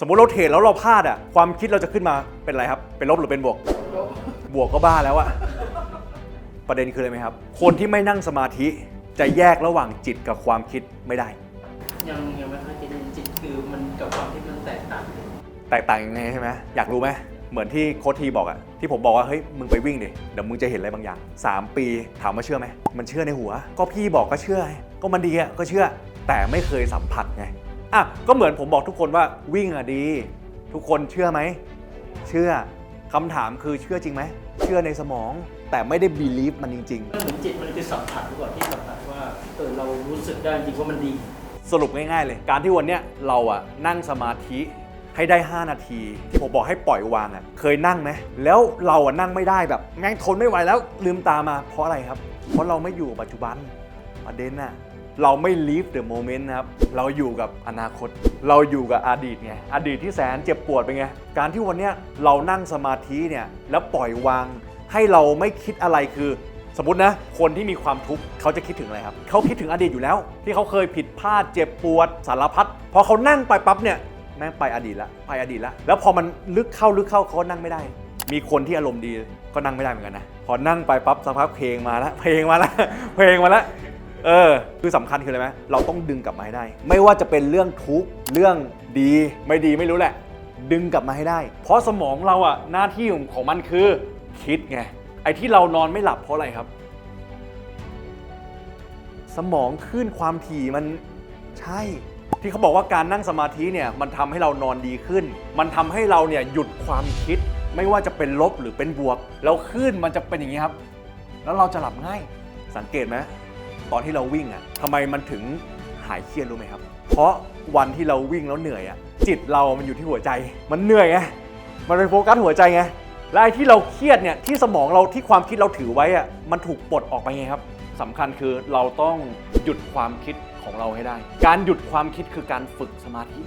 สมมุติเราเทรดแล้วเราพลาดอะความคิดเราจะขึ้นมาเป็นอะไรครับ เป็นลบหรือเป็นบวก บวกก็บ้าแล้วอะประเด็นคืออะไรไหมครับ คนที่ไม่นั่งสมาธิจะแยกระหว่างจิตกับความคิดไม่ได้ ยังยังไม่ค่อยคิดจริงๆคือมันกับความที่มันแตกต่างกันแตกต่างยังไงใช่ไหมอยากรู้ไหมเหมือนที่โค้ชทีบอกอะที่ผมบอกว่าเฮ้ยมึงไปวิ่งดิเดี๋ยวมึงจะเห็นอะไรบางอย่าง 3 ปีถามว่าเชื่อไหมมันเชื่อในหัว ก็พี่บอกก็เชื่อไงก็มันดีอะก็เชื่อ แต่ไม่เคยสัมผัสไง อะก็เหมือนผมบอกทุกคนว่าวิ่งอะดี ทุกคนเชื่อไหม เชื่อคำถามคือเชื่อจริงไหม เชื่อในสมองแต่ไม่ได้บีลีฟมันจริงๆมันเหมือนจิตมันคือสัมผัสหรือเปล่าที่สัมผัสว่าเออเรารู้สึกได้จริงว่ามันดี สรุปง่ายๆเลย การที่วันเนี้ยเราอะนั่งสมาธิให้ได้ 5 นาทีที่ผมบอกให้ปล่อยวางอะเคยนั่งไหมแล้วเราอะนั่งไม่ได้แบบแม่งทนไม่ไหวแล้วลืมตามาเพราะอะไรครับ เพราะเราไม่อยู่กับปัจจุบันประเด็นน่ะ เราไม่ live the moment นะครับ เราอยู่กับอนาคต เราอยู่กับอดีตไง อดีตที่แสนเจ็บปวดเป็นไง การที่วันนี้เรานั่งสมาธิเนี่ย แล้วปล่อยวาง ให้เราไม่คิดอะไรคือ สมมตินะ คนที่มีความทุกข์เขาจะคิดถึงอะไรครับ เขาคิดถึงอดีตอยู่แล้ว ที่เขาเคยผิดพลาดเจ็บปวดสารพัด พอเขานั่งไปปั๊บเนี่ย แม่งไปอดีตละ ไปอดีตละ แล้วพอมันลึกเข้าลึกเข้าเขานั่งไม่ได้ มีคนที่อารมณ์ดีก็นั่งไม่ได้เหมือนกันนะ พอนั่งไปปั๊บสักพักเพลงมาแล้วเพลงมาแล้วเพลงมาแล้ว เออ คือสำคัญคืออะไรไหมเราต้องดึงกลับมาให้ได้ ไม่ว่าจะเป็นเรื่องทุกข์เรื่องดีไม่ดีไม่รู้แหละ ดึงกลับมาให้ได้ เพราะสมองเราอะหน้าที่ของมันคือคิดไงไอ้ที่เรานอนไม่หลับเพราะอะไรครับ สมองคลื่นความถี่มันใช่ ที่เขาบอกว่าการนั่งสมาธิเนี่ยมันทำให้เรานอนดีขึ้น มันทำให้เราเนี่ยหยุดความคิด ไม่ว่าจะเป็นลบหรือเป็นบวก แล้วคลื่นมันจะเป็นอย่างนี้ครับ แล้วเราจะหลับง่าย สังเกตไหม ตอนที่เราวิ่งอะทำไมมันถึงหายเครียดรู้ไหมครับ เพราะวันที่เราวิ่งแล้วเหนื่อยอะจิตเรามันอยู่ที่หัวใจ มันเหนื่อยไง มันเป็นโฟกัสหัวใจไง และไอ้ที่เราเครียดเนี่ยที่สมองเราที่ความคิดเราถือไว้อะมันถูกปลดออกไปไงครับสำคัญคือเราต้องหยุดความคิดของเราให้ได้ การหยุดความคิดคือการฝึกสมาธิ